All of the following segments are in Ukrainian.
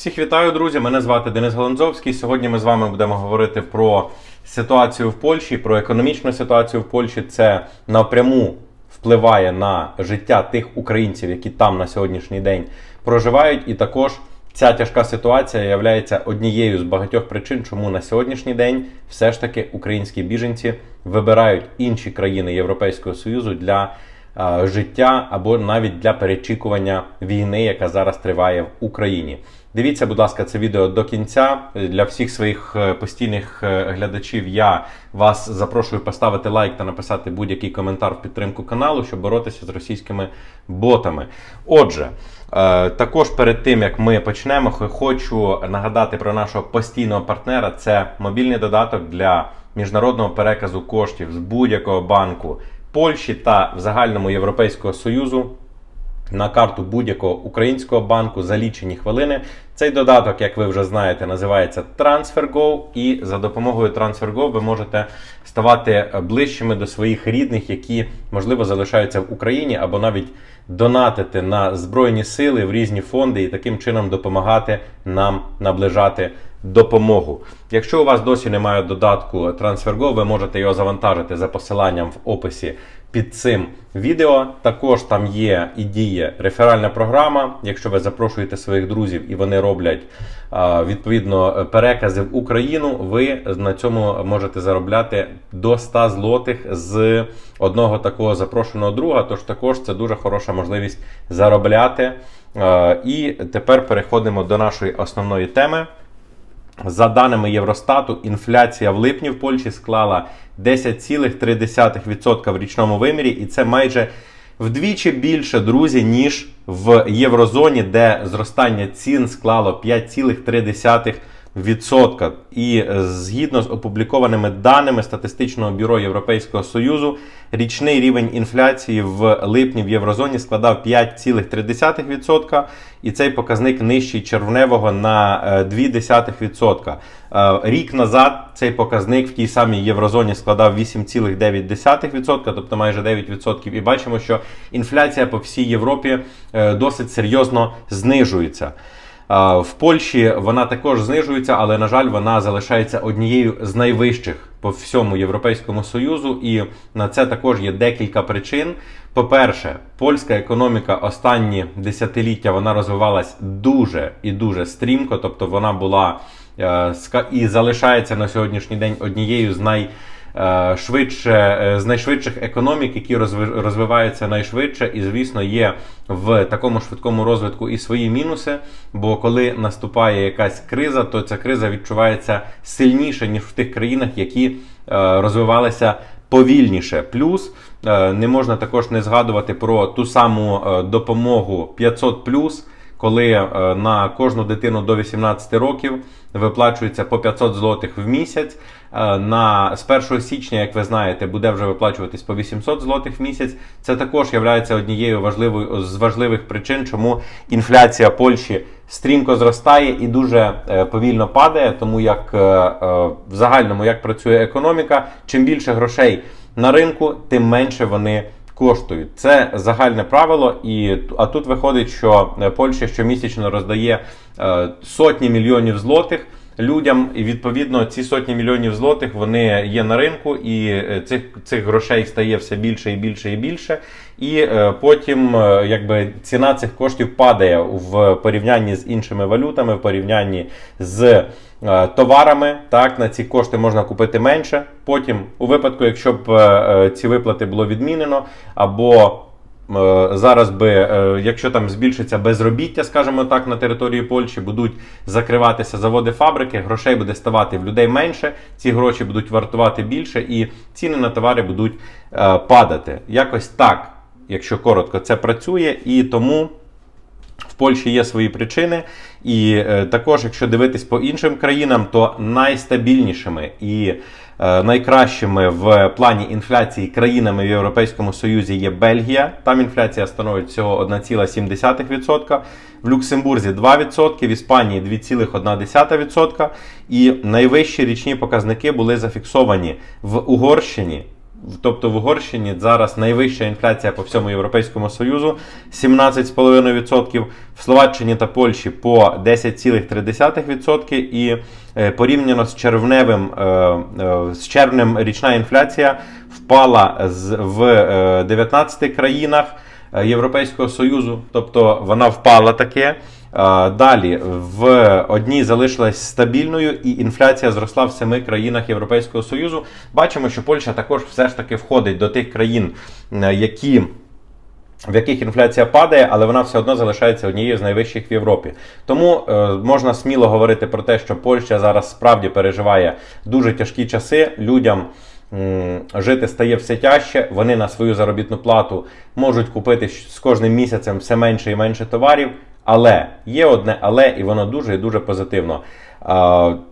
Всіх вітаю, друзі! Мене звати Денис Голанзовський. Сьогодні ми з вами будемо говорити про ситуацію в Польщі, про економічну ситуацію в Польщі. Це напряму впливає на життя тих українців, які там на сьогоднішній день проживають. І також ця тяжка ситуація є однією з багатьох причин, чому на сьогоднішній день все ж таки українські біженці вибирають інші країни Європейського Союзу для життя або навіть для перечікування війни, яка зараз триває в Україні. Дивіться, будь ласка, це відео до кінця. Для всіх своїх е, постійних е, глядачів я вас запрошую поставити лайк та написати будь-який коментар в підтримку каналу, щоб боротися з російськими ботами. Отже, е, також перед тим як ми почнемо, хочу нагадати про нашого постійного партнера. Це мобільний додаток для міжнародного переказу коштів з будь-якого банку Польщі та в загальному Європейського Союзу на карту будь-якого українського банку за лічені хвилини. Цей додаток, як ви вже знаєте, називається TransferGo, і за допомогою TransferGo ви можете ставати ближчими до своїх рідних, які можливо залишаються в Україні, або навіть донатити на збройні сили в різні фонди і таким чином допомагати нам наближати допомогу. Якщо у вас досі немає додатку TransferGo, ви можете його завантажити за посиланням в описі під цим відео. Також там є і діє реферальна програма. Якщо ви запрошуєте своїх друзів і вони роблять відповідно перекази в Україну, ви на цьому можете заробляти до 100 злотих з одного такого запрошеного друга. Тож також це дуже хороша можливість заробляти. І тепер переходимо до нашої основної теми. За даними Євростату, інфляція в липні в Польщі склала 10,3% в річному вимірі, і це майже вдвічі більше, друзі, ніж в єврозоні, де зростання цін склало 5,3%. І е, згідно з опублікованими даними статистичного бюро Європейського Союзу, річний рівень інфляції в липні в єврозоні складав 5,3%, і цей показник нижчий червневого на е, 0,2%. Е, Рік назад цей показник в тій самій єврозоні складав 8,9%, тобто майже 9%. І бачимо, що інфляція по всій Європі е, досить серйозно знижується. В Польщі вона також знижується, але на жаль, вона залишається однією з найвищих по всьому Європейському Союзу, і на це також є декілька причин. По-перше, польська економіка останні десятиліття вона розвивалась дуже і дуже стрімко, тобто вона була е, і залишається на сьогоднішній день однією з най швидше е, з найшвидших економік, які розви- розвиваються найшвидше, і звісно є в такому швидкому розвитку і свої мінуси. Бо коли наступає якась криза, то ця криза відчувається сильніше ніж в тих країнах, які е, розвивалися повільніше. Плюс е, не можна також не згадувати про ту саму е, допомогу 500+, коли е, на кожну дитину до 18 років виплачується по 500 злотих в місяць. Е, На з 1 січня, як ви знаєте, буде вже виплачуватись по 800 злотих в місяць. Це також є однією важливою з важливих причин, чому інфляція Польщі стрімко зростає і дуже е, повільно падає, тому як в загальному як працює економіка, чим більше грошей на ринку, тим менше вони коштують. Це загальне правило, і а тут виходить, що е, Польща щомісячно роздає е, сотні мільйонів злотих. Людям і відповідно ці сотні мільйонів злотих вони є на ринку, і е, цих цих грошей стає все більше і більше і більше. І е, потім, е, якби ціна цих коштів падає в порівнянні з іншими валютами, в порівнянні з товарами. Так, на ці кошти можна купити менше. Потім, у випадку, якщо б ці виплати було відмінено, або Зараз би, е, якщо там збільшиться безробіття, скажімо так, на території Польщі, будуть закриватися заводи, фабрики, грошей буде ставати в людей менше, ці гроші будуть вартувати більше, і ціни на товари будуть е, падати. Якось так, якщо коротко, це працює, і тому. В Польщі є свої причини, і е, також, якщо дивитись по іншим країнам, то найстабільнішими і е, найкращими в плані інфляції країнами в Європейському Союзі є Бельгія. Там інфляція становить всього 1,7%, в Люксембурзі 2%, в Іспанії 2,1%. І найвищі річні показники були зафіксовані в Угорщині тобто в Угорщині зараз найвища інфляція по всьому Європейському Союзу 17,5%, в Словаччині та Польщі по 10,3% і е, порівняно з червневим е, е, з червнем річна інфляція впала з, в е, 19 країнах Європейського Союзу, тобто вона впала таке. Е, Далі в одній залишилась стабільною, і інфляція зросла в семи країнах Європейського Союзу. Бачимо, що Польща також все ж таки входить до тих країн, е, які в яких інфляція падає, але вона все одно залишається однією з найвищих в Європі. Тому е, можна сміло говорити про те, що Польща зараз справді переживає дуже тяжкі часи. Людям жити стає все тяжче. Вони на свою заробітну плату можуть купити з кожним місяцем все менше і менше товарів. Але є одне але, і воно дуже і дуже позитивно.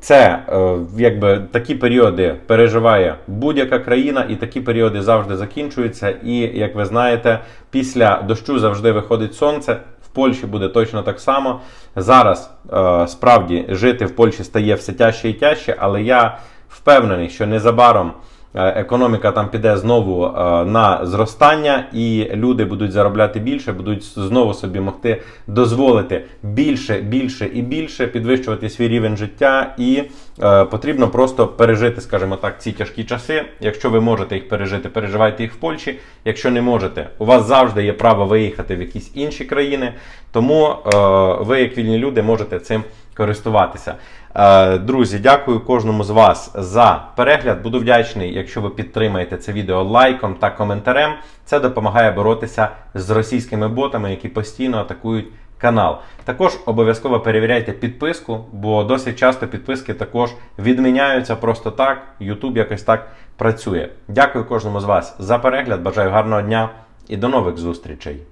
Це е, якби такі періоди переживає будь-яка країна, і такі періоди завжди закінчуються. І як ви знаєте, після дощу завжди виходить сонце. В Польщі буде точно так само. Зараз е, справді жити в Польщі стає все тяжче і тяжче, але я впевнений, що незабаром економіка там піде знову е, на зростання, і люди будуть заробляти більше, будуть знову собі могти дозволити більше, більше і більше підвищувати свій рівень життя, і е, потрібно просто пережити, скажімо так, ці тяжкі часи. Якщо ви можете їх пережити, переживайте їх в Польщі. Якщо не можете, у вас завжди є право виїхати в якісь інші країни. Тому е, ви, як вільні люди, можете цим користуватися. Е, Друзі, дякую кожному з вас за перегляд. Буду вдячний, якщо ви підтримаєте це відео лайком та коментарем. Це допомагає боротися з російськими ботами, які постійно атакують канал. Також обов'язково перевіряйте підписку, бо досить часто підписки також відміняються просто так. YouTube якось так працює. Дякую кожному з вас за перегляд. Бажаю гарного дня і до нових зустрічей.